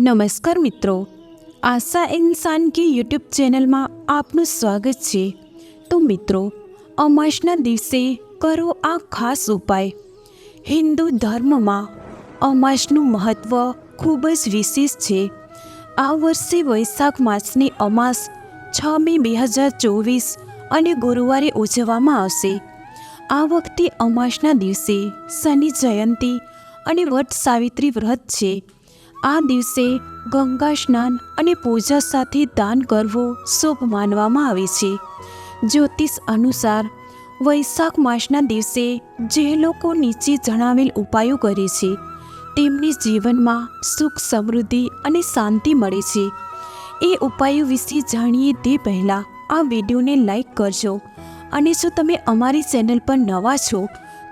નમસ્કાર મિત્રો. આશા ઇન્સાન કી યુટ્યુબ ચેનલમાં આપનું સ્વાગત છે. તો મિત્રો, અમાસના દિવસે કરો આ ખાસ ઉપાય. હિન્દુ ધર્મમાં અમાસનું મહત્ત્વ ખૂબ જ વિશેષ છે. આ વર્ષે વૈશાખ માસની અમાસ છ મે બે હજાર ચોવીસ અને ગુરુવારે ઉજવવામાં આવશે. આ વખતે અમાસના દિવસે શનિ જયંતી અને વટ સાવિત્રી વ્રત છે. આ દિવસે ગંગા સ્નાન અને પૂજા સાથે દાન કરવું શુભ માનવામાં આવે છે. જ્યોતિષ અનુસાર, વૈશાખ માસના દિવસે જે લોકો નીચે જણાવેલ ઉપાયો કરે છે, તેમની જીવનમાં સુખ, સમૃદ્ધિ અને શાંતિ મળે છે. એ ઉપાયો વિશે જાણીએ તે પહેલાં આ વિડીયોને લાઈક કરજો અને જો તમે અમારી ચેનલ પર નવા છો,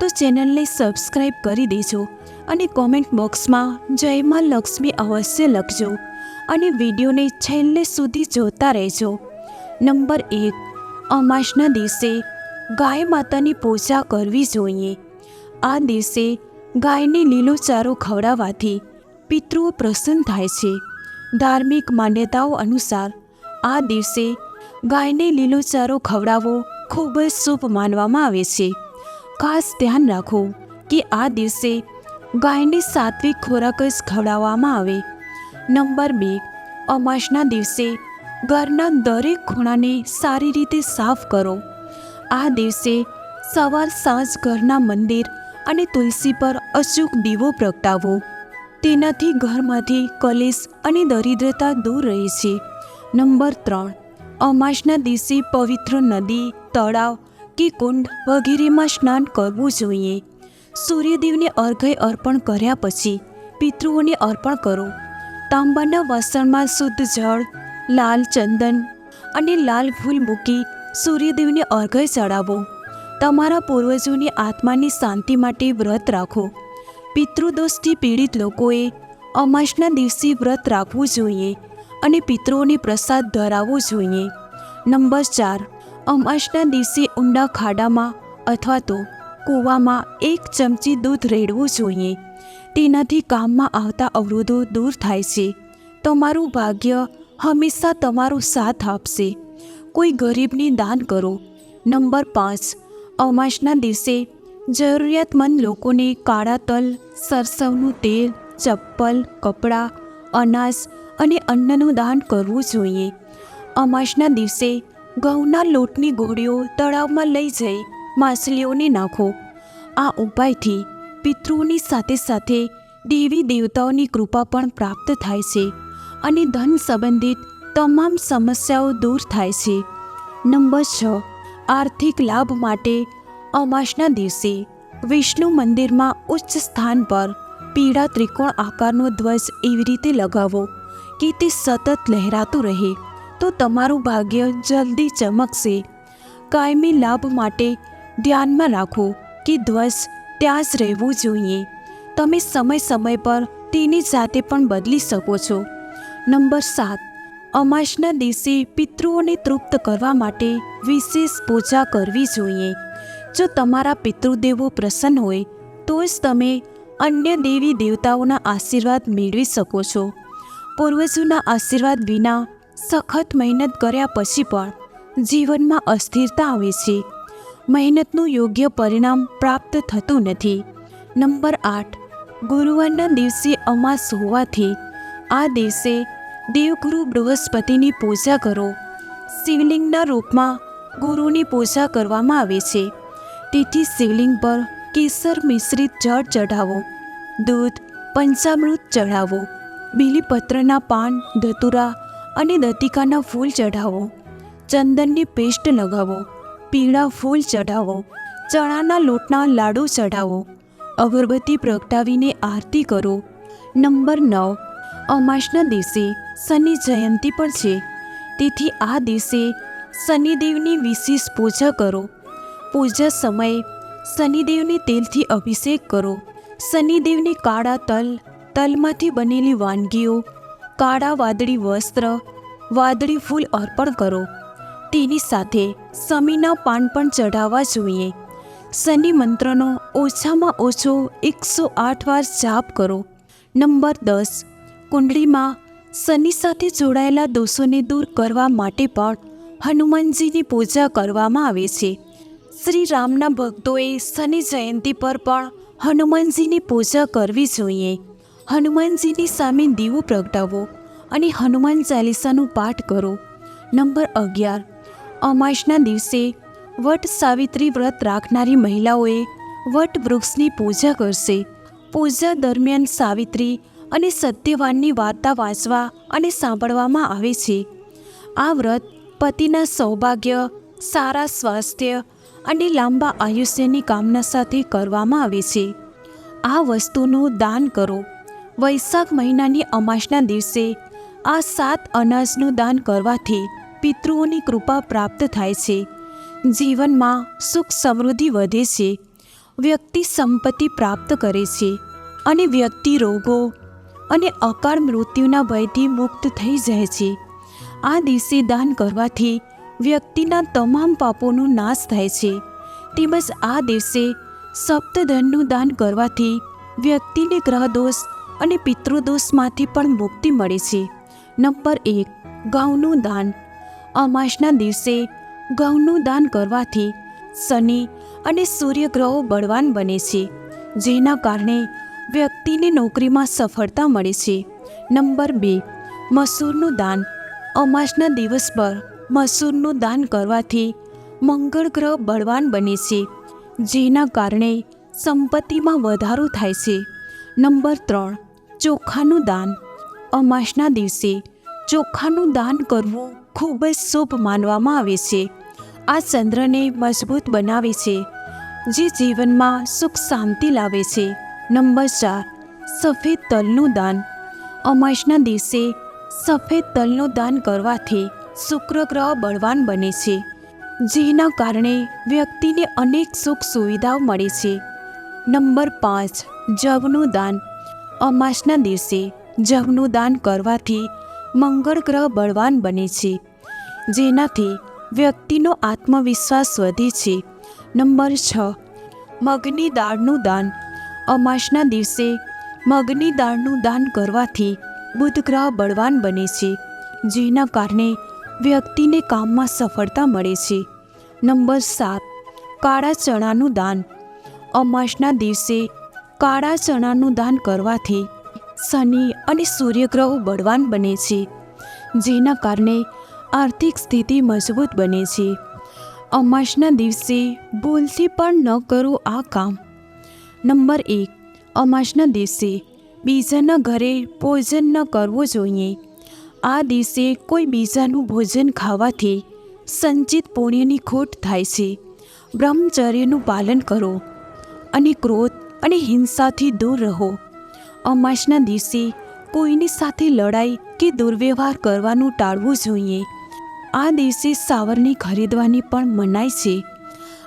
તો ચેનલને સબસ્ક્રાઈબ કરી દેજો અને કોમેન્ટ બોક્સમાં જય માં લક્ષ્મી અવશ્ય લખજો અને વિડીયોને છેલ્લે સુધી જોતા રહેજો. નંબર એક, અમાસના દિવસે ગાય માતાની પૂજા કરવી જોઈએ. આ દિવસે ગાયને લીલો ચારો ખવડાવવાથી પિતૃઓ પ્રસન્ન થાય છે. ધાર્મિક માન્યતાઓ અનુસાર આ દિવસે ગાયને લીલો ચારો ખવડાવવો ખૂબ જ શુભ માનવામાં આવે છે. ખાસ ધ્યાન રાખો કે આ દિવસે ગાયને સાત્વિક ખોરાક જ ખવડાવવામાં આવે. નંબર બે, અમાસના દિવસે ઘરના દરેક ખૂણાને સારી રીતે સાફ કરો. આ દિવસે સવાર સાંજ ઘરના મંદિર અને તુલસી પર અચૂક દીવો પ્રગટાવો. તેનાથી ઘરમાંથી કલેશ અને દરિદ્રતા દૂર રહે છે. નંબર ત્રણ, અમાસના દિવસે પવિત્ર નદી, તળાવ કે કુંડ વગેરેમાં સ્નાન કરવું જોઈએ. સૂર્યદેવને અર્ઘય અર્પણ કર્યા પછી પિતૃઓને અર્પણ કરો. તાંબાના વાસણમાં શુદ્ધ જળ, લાલ ચંદન અને લાલ ફૂલ મૂકી સૂર્યદેવને અર્ઘય ચડાવો. તમારા પૂર્વજોની આત્માની શાંતિ માટે વ્રત રાખો. પિતૃદોષથી પીડિત લોકોએ અમાસના દિવસે વ્રત રાખવું જોઈએ અને પિતૃઓને પ્રસાદ ધરાવવો જોઈએ. નંબર ચાર. અમાસના દિવસે ઊંડા ખાડામાં અથવા તો કૂવામાં એક ચમચી દૂધ રેડવું જોઈએ. તેનાથી કામમાં આવતા અવરોધો દૂર થાય છે. તમારું ભાગ્ય હંમેશા તમારો સાથ આપશે. કોઈ ગરીબને દાન કરો. નંબર પાંચ, અમાસના દિવસે જરૂરિયાતમંદ લોકોને કાળા તલ, સરસવનું તેલ, ચપ્પલ, કપડાં, અનાજ અને અન્નનું દાન કરવું જોઈએ. અમાસના દિવસે ઘઉંના લોટની ગોળીઓ તળાવમાં લઈ જઈ. માછલીઓને નાખો. આ ઉપાયથી પિતૃઓની સાથે સાથે દેવી દેવતાઓની કૃપા પણ પ્રાપ્ત થાય છે અને ધન સંબંધિત તમામ સમસ્યાઓ દૂર થાય છે. નંબર છ, આર્થિક લાભ માટે અમાસના દિવસે વિષ્ણુ મંદિરમાં ઉચ્ચ સ્થાન પર પીળા ત્રિકોણ આકારનો ધ્વજ એવી રીતે લગાવો કે તે સતત લહેરાતું રહે. તો તમારું ભાગ્ય જલ્દી ચમકશે. કાયમી લાભ માટે ધ્યાનમાં રાખો કે ધ્વજ ત્યાં જ રહેવું જોઈએ. તમે સમય સમય પર તેની જાતે પણ બદલી શકો છો. નંબર સાત. અમાસના દિવસે પિતૃઓને તૃપ્ત કરવા માટે વિશેષ પૂજા કરવી જોઈએ. જો તમારા પિતૃદેવો પ્રસન્ન હોય, તો જ તમે અન્ય દેવી દેવતાઓના આશીર્વાદ મેળવી શકો છો. પૂર્વજોના આશીર્વાદ વિના સખત મહેનત કર્યા પછી પણ જીવનમાં અસ્થિરતા આવે છે. મહેનતનું યોગ્ય પરિણામ પ્રાપ્ત થતું નથી. નંબર આઠ. ગુરુવારના દિવસે અમાસ હોવાથી આ દિવસે દેવગુરુ બૃહસ્પતિની પૂજા કરો. શિવલિંગના રૂપમાં ગુરુની પૂજા કરવામાં આવે છે. તેથી શિવલિંગ પર કેસર મિશ્રિત જળ ચઢાવો. દૂધ, પંચામૃત ચઢાવો. બીલીપત્રના પાન, ધતુરા અને દતિકાના ફૂલ ચઢાવો. ચંદનની પેસ્ટ લગાવો. પીળા ફૂલ ચઢાવો, ચણાના લોટના લાડુ ચઢાવો, અગરબત્તી પ્રગટાવીને આરતી કરો. નંબર નવ, અમાસના દિવસે શનિ જયંતી પણ છે. તેથી આ દિવસે શનિદેવની વિશેષ પૂજા કરો. પૂજા સમયે શનિદેવને તેલથી અભિષેક કરો. શનિદેવને કાળા તલ, તલમાંથી બનેલી વાનગીઓ, કાળા વાદળી વસ્ત્ર, વાદળી ફૂલ અર્પણ કરો. તેની સાથે સમીના પાન પણ ચઢાવવા જોઈએ. શનિ મંત્રનો ઓછામાં ઓછો એકસો આઠ વાર જાપ કરો. નંબર દસ, કુંડળીમાં શનિ સાથે જોડાયેલા દોષોને દૂર કરવા માટે પણ હનુમાનજીની પૂજા કરવામાં આવે છે. શ્રી રામના ભક્તોએ શનિ જયંતિ પર પણ હનુમાનજીની પૂજા કરવી જોઈએ. હનુમાનજીની સામે દીવો પ્રગટાવો અને હનુમાન ચાલીસાનું પાઠ કરો. નંબર અગિયાર અમાસના દિવસે વટ સાવિત્રી વ્રત રાખનારી મહિલાઓએ વટ વૃક્ષની પૂજા કરશે. પૂજા દરમિયાન સાવિત્રી અને સત્યવાનની વાર્તા વાંચવા અને સાંભળવામાં આવે છે. આ વ્રત પતિના સૌભાગ્ય, સારા સ્વાસ્થ્ય અને લાંબા આયુષ્યની કામના સાથે કરવામાં આવે છે. આ વસ્તુનું દાન કરો. વૈશાખ મહિનાની અમાસના દિવસે આ સાત અનાજનું દાન કરવાથી પિતૃઓની કૃપા પ્રાપ્ત થાય છે. જીવનમાં સુખ સમૃદ્ધિ વધે છે. વ્યક્તિ સંપત્તિ પ્રાપ્ત કરે છે. અને વ્યક્તિ રોગો અને અકાળ મૃત્યુના ભયથી મુક્ત થઈ જાય છે. આ દિવસે દાન કરવાથી વ્યક્તિના તમામ પાપોનો નાશ થાય છે. તેમજ આ દિવસે સપ્તધનનું દાન કરવાથી વ્યક્તિને ગ્રહદોષ અને પિતૃદોષમાંથી પણ મુક્તિ મળે છે. નંબર એક, ઘઉંનું દાન. અમાસના દિવસે ઘઉંનું દાન કરવાથી શનિ અને સૂર્યગ્રહો બળવાન બને છે, જેના કારણે વ્યક્તિને નોકરીમાં સફળતા મળે છે. નંબર બે, મસૂરનું દાન. અમાસના દિવસ પર મસૂરનું દાન કરવાથી મંગળ ગ્રહ બળવાન બને છે, જેના કારણે સંપત્તિમાં વધારો થાય છે. નંબર ત્રણ, ચોખાનું દાન. અમાસના દિવસે ચોખાનું દાન કરવું ખૂબ જ શુભ માનવામાં આવે છે. આ ચંદ્રને મજબૂત બનાવે છે, જે જીવનમાં સુખ શાંતિ લાવે છે. નંબર ચાર, સફેદ તલનું દાન. અમાસના દિવસે સફેદ તલનું દાન કરવાથી શુક્ર ગ્રહ બળવાન બને છે, જેના કારણે વ્યક્તિને અનેક સુખ સુવિધાઓ મળે છે. નંબર પાંચ, જવનું દાન. અમાસના દિવસે જવનું દાન કરવાથી મંગળ ગ્રહ બળવાન બને છે, જેનાથી વ્યક્તિનો આત્મવિશ્વાસ વધે છે. નંબર છ, મગની દાળનું દાન. અમાસના દિવસે મગની દાળનું દાન કરવાથી બુધ ગ્રહ બળવાન બને છે, જેના કારણે વ્યક્તિને કામમાં સફળતા મળે છે. નંબર સાત, કાળા ચણાનું દાન. અમાસના દિવસે કાળા ચણાનું દાન કરવાથી શનિ અને સૂર્યગ્રહો બળવાન બને છે, જેના કારણે આર્થિક સ્થિતિ મજબૂત બને છે. અમાસના દિવસે ભૂલથી પણ ન કરો આ કામ. નંબર એક, અમાસના દિવસે બીજાના ઘરે ભોજન ન કરવું જોઈએ. આ દિવસે કોઈ બીજાનું ભોજન ખાવાથી સંચિત પુણ્યની ખોટ થાય છે. બ્રહ્મચર્યનું પાલન કરો અને ક્રોધ અને હિંસાથી દૂર રહો. અમાસના દિવસે કોઈની સાથે લડાઈ કે દુર્વ્યવહાર કરવાનું ટાળવું જોઈએ. આ દિવસે સાવરણી ખરીદવાની પણ મનાય છે.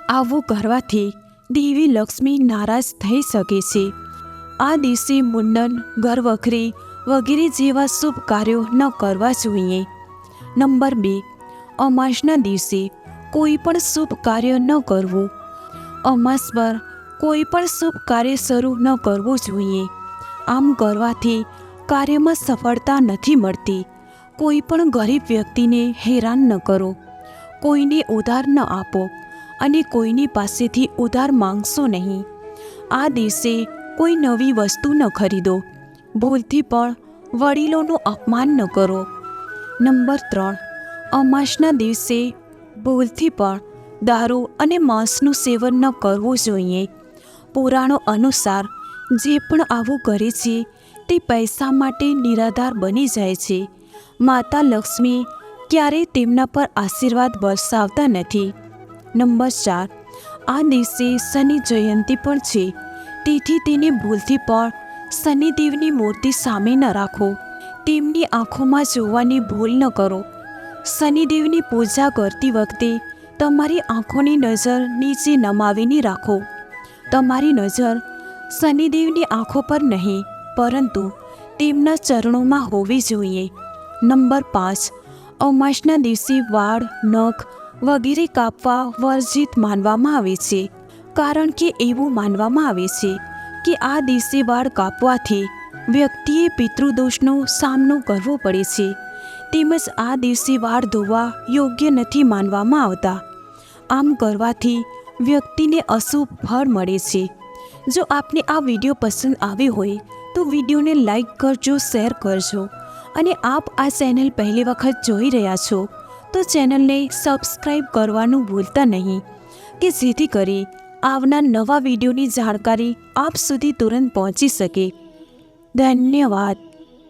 આવું કરવાથી દેવી લક્ષ્મી નારાજ થઈ શકે છે. આ દિવસે મુંડન, ઘરવખરી વગેરે જેવા શુભ કાર્યો ન કરવા જોઈએ. નંબર બે, અમાસના દિવસે કોઈ પણ શુભ કાર્ય ન કરવું. અમાસ પર કોઈ પણ શુભ કાર્ય શરૂ ન કરવું જોઈએ. આમ કરવાથી કાર્યમાં સફળતા નથી મળતી. કોઈ પણ ગરીબ વ્યક્તિને હેરાન ન કરો. કોઈને ઉધાર ન આપો અને કોઈની પાસેથી ઉધાર માંગશો નહીં. આ દિવસે કોઈ નવી વસ્તુ ન ખરીદો. ભૂલથી પણ વડીલોનું અપમાન ન કરો. નંબર ત્રણ. અમાસના દિવસે ભૂલથી પણ દારૂ અને માંસનું સેવન ન કરવું જોઈએ. પુરાણો અનુસાર જે પણ આવું કરે છે, તે પૈસા માટે નિરાધાર બની જાય છે. માતા લક્ષ્મી ક્યારેય તેમના પર આશીર્વાદ વરસાવતા નથી. નંબર ચાર. આ દિવસે શનિ જયંતિ પણ છે. તેથી તેને ભૂલથી પણ શનિદેવની મૂર્તિ સામે ન રાખો. તેમની આંખોમાં જોવાની ભૂલ ન કરો. શનિદેવની પૂજા કરતી વખતે તમારી આંખોની નજર નીચે નમાવીને રાખો. તમારી નજર શનિદેવની આંખો પર નહીં, પરંતુ તેમના ચરણોમાં હોવી જોઈએ. નંબર પાંચ, અમાસના દિવસે વાળ, નખ વગેરે કાપવા વર્જિત માનવામાં આવે છે, કારણ કે એવું માનવામાં આવે છે કે આ દિવસે વાળ કાપવાથી વ્યક્તિએ પિતૃદોષનો સામનો કરવો પડે છે. તેમજ આ દિવસે વાળ ધોવા યોગ્ય નથી માનવામાં આવતા. આમ કરવાથી વ્યક્તિને અશુભ ફળ મળે છે. જો આપને આ વીડિયો પસંદ આવ્યો હોય, તો વિડીયોને લાઈક કરજો, શેર કરજો અને આપ આ ચેનલ પહેલી વખત જોઈ રહ્યા છો, તો ચેનલને સબસ્ક્રાઈબ કરવાનું ભૂલતા નહીં કે જેથી કરી આવનાર નવા વિડીયોની જાણકારી આપ સુધી તુરંત પહોંચી શકે. ધન્યવાદ.